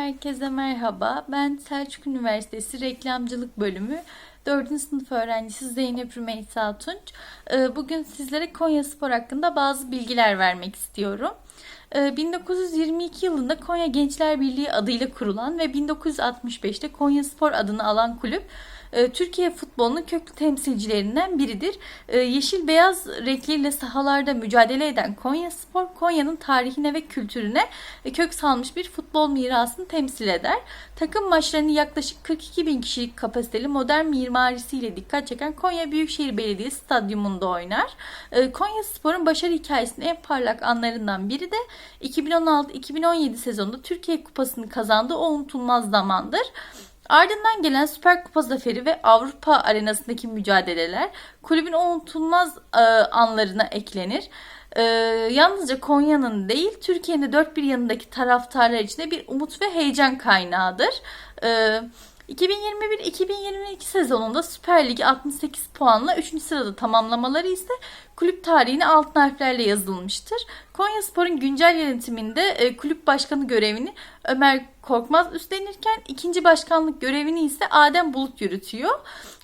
Herkese merhaba. Ben Selçuk Üniversitesi Reklamcılık Bölümü 4. sınıf öğrencisi Zeynep Rümeysa Tunç. Ee, Bugün sizlere Konya Spor hakkında bazı bilgiler vermek istiyorum. Ee, 1922 yılında Konya Gençler Birliği adıyla kurulan ve 1965'te Konya Spor adını alan kulüp e, Türkiye futbolunun köklü temsilcilerinden biridir. E, Yeşil beyaz renkliyle sahalarda mücadele eden Konya Spor, Konya'nın tarihine ve kültürüne e, kök salmış bir futbol mirasını temsil eder. Takım maçlarını yaklaşık 42 bin kişilik kapasiteli modern mimarisiyle dikkat çeken Konya Büyükşehir Belediyesi Stadyumunda oynar. Konya Spor'un başarı hikayesinin en parlak anlarından biri de 2016-2017 sezonunda Türkiye Kupası'nı kazandığı o unutulmaz zamandır. Ardından gelen Süper Kupa zaferi ve Avrupa arenasındaki mücadeleler kulübün o unutulmaz e, anlarına eklenir. E, yalnızca Konya'nın değil, Türkiye'nin de dört bir yanındaki taraftarlar için de bir umut ve heyecan kaynağıdır. E, 2021-2022 sezonunda Süper Lig 68 puanla 3. sırada tamamlamaları ise kulüp tarihine altın harflerle yazılmıştır. Konya Spor'un güncel yönetiminde e, kulüp başkanı görevini Ömer Korkmaz üstlenirken ikinci başkanlık görevini ise Adem Bulut yürütüyor.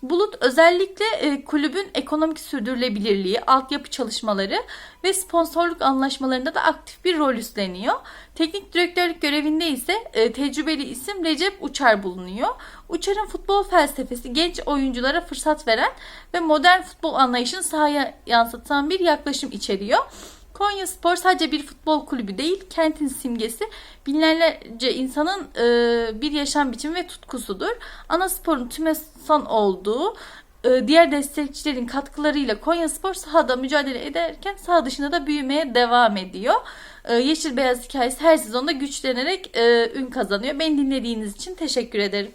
Bulut özellikle e, kulübün ekonomik sürdürülebilirliği, altyapı çalışmaları ve sponsorluk anlaşmalarında da aktif bir rol üstleniyor. Teknik direktörlük görevinde ise e, tecrübeli isim Recep Uçar bulunuyor. Uçar'ın futbol felsefesi genç oyunculara fırsat veren ve modern futbol anlayışını sahaya yansıtan bir yaklaşım içeriyor. Konya Spor sadece bir futbol kulübü değil, kentin simgesi, binlerce insanın e, bir yaşam biçimi ve tutkusudur. Ana sporun TÜMESAN olduğu, e, diğer destekçilerin katkılarıyla Konya Spor sahada mücadele ederken saha dışında da büyümeye devam ediyor. E, Yeşil Beyaz hikayesi her sezonda güçlenerek e, ün kazanıyor. Beni dinlediğiniz için teşekkür ederim.